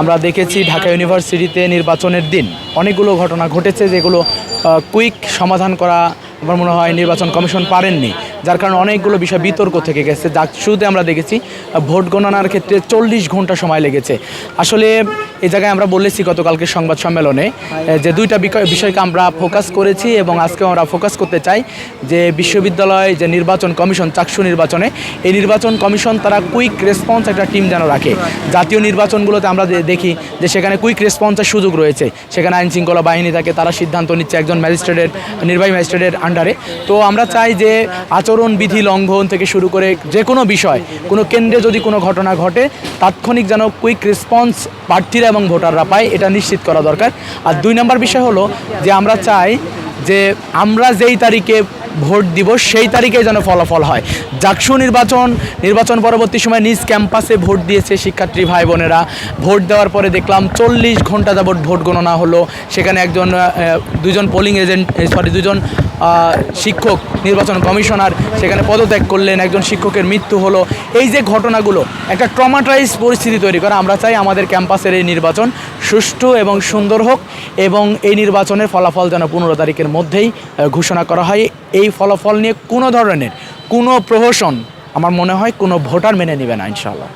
আমরা দেখেছি ঢাকা ইউনিভার্সিটিতে নির্বাচনের দিন। অনেকগুলো ঘটনা ঘটেছে যেগুলো কুইক সমাধান করা আমার মনে হয় নির্বাচন কমিশন পারেননি। যার কারণে অনেকগুলো বিষয় বিতর্ক থেকে গেছে। শুরুতে আমরা দেখেছি, ভোট গণনার ক্ষেত্রে চল্লিশ ঘণ্টা সময় লেগেছে। আসলে এই জায়গায় আমরা বলেছি গতকালকে সংবাদ সম্মেলনে যে দুইটা বিষয়কে আমরা ফোকাস করেছি এবং আজকে আমরা ফোকাস করতে চাই যে বিশ্ববিদ্যালয় যে নির্বাচন কমিশন, চাকসু নির্বাচনে, এই নির্বাচন কমিশন তারা কুইক রেসপন্স একটা টিম যেন রাখে। জাতীয় নির্বাচনগুলোতে আমরা দেখি যে সেখানে কুইক রেসপন্সের সুযোগ রয়েছে। সেখানে আইন শৃঙ্খলা বাহিনী থাকে, তারা সিদ্ধান্ত নিচ্ছে একজন ম্যাজিস্ট্রেটের, নির্বাহী ম্যাজিস্ট্রেটের আন্ডারে তো আমরা চাই যে আচরণ বিধি লঙ্ঘন থেকে শুরু করে যে কোনো বিষয়, কোনো কেন্দ্রে যদি কোনো ঘটনা ঘটে, তাৎক্ষণিক যেন কুইক রেসপন্স প্রার্থীরা এবং ভোটাররা পায়, এটা নিশ্চিত করা দরকার। আর দুই নম্বর বিষয় হলো যে আমরা চাই যে আমরা যেই তারিখে ভোট দিব সেই তারিখে যেন ফলাফল হয়। জাকসু নির্বাচন নির্বাচন পরবর্তী সময় নিজ ক্যাম্পাসে ভোট দিয়েছে শিক্ষার্থী ভাই বোনেরা। ভোট দেওয়ার পরে দেখলাম চল্লিশ ঘণ্টা যাবত ভোট গণনা হলো। সেখানে একজন দুজন পোলিং এজেন্ট সরি দুজন শিক্ষক, নির্বাচন কমিশনার সেখানে পদত্যাগ করলেন। একজন শিক্ষকের মৃত্যু হলো। এই যে ঘটনাগুলো, একটা ট্রমাটাইজ পরিস্থিতি তৈরি করা। আমরা চাই আমাদের ক্যাম্পাসের এই নির্বাচন সুষ্ঠু এবং সুন্দর হোক এবং এই নির্বাচনের ফলাফল যেন পনেরো তারিখের মধ্যেই ঘোষণা করা হয়। এই ফলাফল নিয়ে কোনো ধরনের কোনো প্রহসন আমার মনে হয় কোনো ভোটার মেনে নেবে না, ইনশাআল্লাহ।